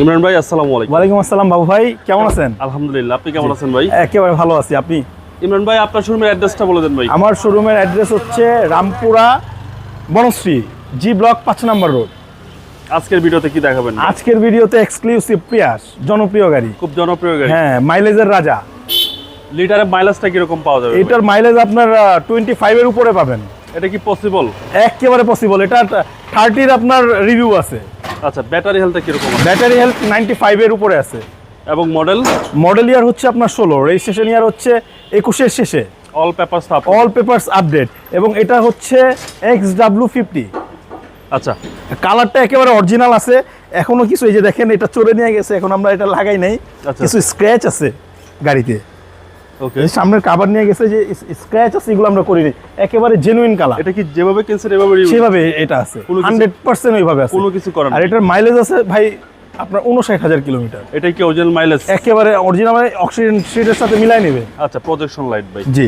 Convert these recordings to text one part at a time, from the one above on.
ইমরান ভাই আসসালামু আলাইকুম। ওয়ালাইকুম আসসালাম বাবু ভাই কেমন আছেন? আলহামদুলিল্লাহ আপনি কেমন আছেন ভাই? একেবারে ভালো আছি আপনি? ইমরান ভাই আপনার শোরুমের অ্যাড্রেসটা বলে দেন ভাই। আমার শোরুমের অ্যাড্রেস হচ্ছে রামপুরা বনশ্রী জি ব্লক পাঁচ নম্বর রোড। আজকের ভিডিওতে কি দেখাবেন? আজকের ভিডিওতে এক্সক্লুসিভ প্রিয়াস জনপ্রিয় গাড়ি। খুব জনপ্রিয় গাড়ি। হ্যাঁ মাইলেজের রাজা। লিটারে মাইলেজটা কীরকম পাওয়া যাবে এটার মাইলেজ আপনার টোয়েন্টি ফাইভের উপরে পাবেন। এটা কি পসিবল একেবারে পসিবল এটা থার্টির আপনার রিভিউ আছে। আচ্ছা ব্যাটারি হেলথটা কীরকম? ব্যাটারি হেলথ নাইনটি ফাইভের উপরে আছে। এবং মডেল মডেল ইয়ার হচ্ছে আপনার ষোলো রেজিস্ট্রেশন ইয়ার হচ্ছে একুশের শেষে। All papers all papers update এবং এটা হচ্ছে এক্স ডাব্লু ফিফটি আচ্ছা। কালারটা একেবারে অরিজিনাল আছে এখনও কিছু এই যে দেখেন এটা চলে নিয়ে গেছে এখন আমরা এটা লাগাই নাই। আচ্ছা। কিছু স্ক্র্যাচ আছে গাড়িতে। সামনের কাভার নিয়ে গেছে যে স্ক্র্যাচ আছে এগুলো আমরা করিনি। একেবারে জেনুইন কালার এটা কি যেভাবে কিনছেন এভাবে সেভাবে এটা আছে। হান্ড্রেড পার্সেন্ট ওইভাবে আছে। কোনো কিছু করেন আর এটার মাইলেজ আছে ভাই আপনার উনষাট হাজার কিলোমিটার এটা কি অরিজিনাল মাইলেজ একেবারে অরিজিনাল মানে অক্সিজেন সিটের সাথে মিলাই নেবে। আচ্ছা প্রজেকশন লাইট ভাই। জি।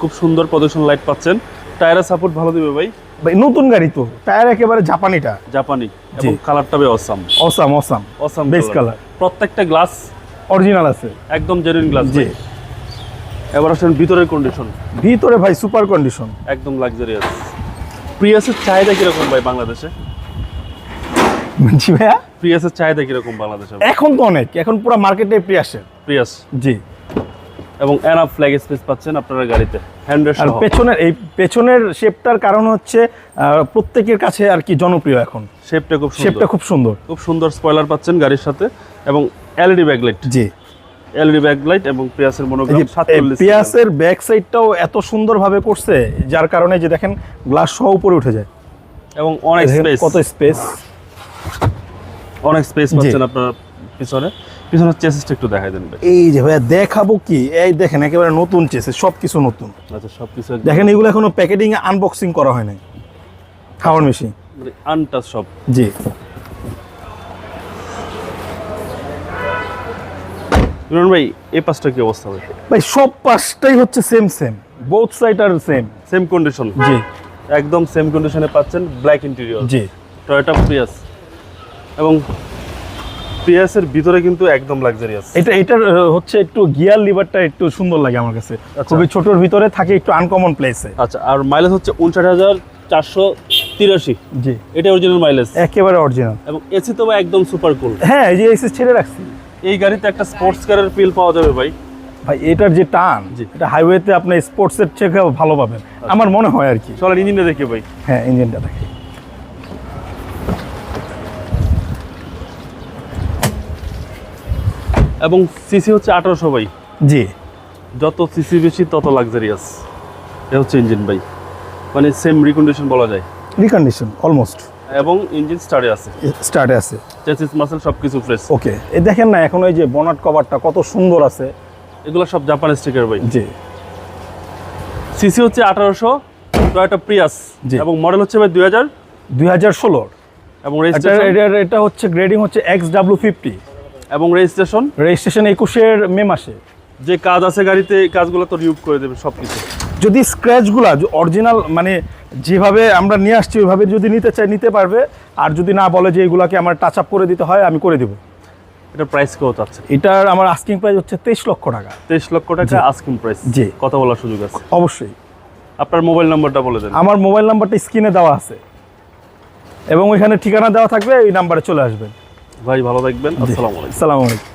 খুব সুন্দর প্রজেকশন লাইট পাচ্ছেন। টায়ারের সাপোর্ট ভালো দিবে ভাই। ভাই নতুন গাড়ি তো। টায়ার একেবারে জাপানিটা। জাপানি। এবং কালারটা ভাই awesome awesome awesome awesome Base color। প্রত্যেকটা গ্লাস অরিজিনাল আছে। একদম জেনুইন গ্লাস জি। এবার আসেন ভিতরের কন্ডিশন ভিতরে ভাই সুপার কন্ডিশন একদম লাক্সারিয়াস প্রিয়াসের চাহিদা কীরকম ভাই বাংলাদেশে? জি ভাইয়া? প্রিয়াসের চাহিদা কীরকম বাংলাদেশে? এখন তো অনেক এখন পুরো মার্কেটে প্রিয়াসের প্রিয়াস জি। এবং এনাফ ফ্ল্যাগ স্পেস পাচ্ছেন আপনারা গাড়িতে আর পেছনের এই পেছনের শেপটার কারণ হচ্ছে প্রত্যেকের কাছে আর কি জনপ্রিয় এখন। শেপটা খুব সুন্দর। শেপটা খুব সুন্দর। খুব সুন্দর স্পয়লার পাচ্ছেন গাড়ির সাথে এবং এলইডি ব্যাকলাইট জি। এলইডি ব্যাকলাইট এবং প্রিয়াসের এই মনোগ্রাম যে সাতচল্লিশ পিয়াসের ব্যাক সাইডটাও এত সুন্দরভাবে করছে যার কারণে যে দেখেন গ্লাস সহ উপরে উঠে যায়। এবং অনেক স্পেস কত স্পেস অনেক স্পেস পাচ্ছেন আপনার পিছনে। পিছনের চেসিসটা একটু দেখাই দেন এই যে ভাইয়া দেখাবো কি? এই দেখেন একেবারে নতুন চেসে সবকিছু নতুন। আচ্ছা সব কিছু দেখেন এগুলো এখনও প্যাকেটিং আনবক্সিং করা হয় নাই। খাওয়ার মেশিন আনটাচ সব। জি। ইমরান ভাই এই পাঁচটা কি অবস্থা ভাই? ভাই সব পাঁচটাই হচ্ছে সেম সেম বোথ সাইড আর সেম সেম কন্ডিশন জি। একদম সেম কন্ডিশনে পাচ্ছেন ব্ল্যাক ইন্টেরিয়র জি। টয়োটা প্রিয়াস এবং প্রিয়াসের ভিতরে কিন্তু একদম লাক্সারিয়াস এটা এটার হচ্ছে একটু গিয়ার লিভারটা একটু সুন্দর লাগে আমার কাছে। খুবই ছোটর ভিতরে থাকে একটু আনকমন প্লেসে আচ্ছা আর মাইলেজ হচ্ছে উনষাট হাজার চারশো তিরাশি। জি। এটা অরিজিনাল মাইলেজ একেবারে অরিজিনাল এবং এসি তো একদম সুপার কুল হ্যাঁ এই যে এসি ছেড়ে রাখছি। এই গাড়িতে একটা স্পোর্টস কারের ফিল পাওয়া যাবে ভাই। ভাই এটার যে টান। এটা হাইওয়েতে আপনি স্পোর্টসের থেকে ভালো পাবেন। আমার মনে হয় আর কি। চলেন ইঞ্জিনটা দেখি ভাই। হ্যাঁ ইঞ্জিনটা দেখে। এবং সিসি হচ্ছে আঠারোশো ভাই। জি। যত সিসি বেশি তত লাক্সারিয়াস এ হচ্ছে ইঞ্জিন ভাই। মানে সেম রিকন্ডিশন বলা যায়। রিকন্ডিশন অলমোস্ট এবং ইঞ্জিন স্টার্টে আছে। স্টার্টে আছে। চেসিস মাসেল সব কিছু ফ্রেশ ওকে এই দেখেন না এখন ওই যে বনাট কভারটা কত সুন্দর আছে। এগুলো সব জাপান স্টিকার ভাই। জি। সিসি হচ্ছে আঠারোশো টয়োটা প্রিয়াস জি। এবং মডেল হচ্ছে ভাই দুই হাজার দুই হাজার ষোলোর এবং এটা রেজিস্ট্রেশন এটা হচ্ছে গ্রেডিং হচ্ছে এক্স ডাব্লু ফিফটি এবং রেজিস্ট্রেশন রেজিস্ট্রেশন একুশের মে মাসে। যে কাজ আছে গাড়িতে কাজগুলো তো রিউভ করে দেবে সব কিছু যদি স্ক্র্যাচগুলা অরিজিনাল মানে যেভাবে আমরা নিয়ে আসছি ওইভাবে যদি নিতে চাই নিতে পারবে। আর যদি না বলে যে এগুলাকে আমার টাচ আপ করে দিতে হয় আমি করে দেবো। এটা প্রাইস কত আছে? এটার আমার আস্কিং প্রাইস হচ্ছে তেইশ লক্ষ টাকা। তেইশ লক্ষ টাকা আস্কিং প্রাইস জি। কথা বলার সুযোগ আছে? অবশ্যই। আপনার মোবাইল নাম্বারটা বলে দেন। আমার মোবাইল নাম্বারটা স্ক্রিনে দেওয়া আছে। এবং ওইখানে ঠিকানা দেওয়া থাকবে এই নাম্বারে চলে আসবেন। ভাই ভালো থাকবেন। আসসালামু আলাইকুম। আলাইকুম।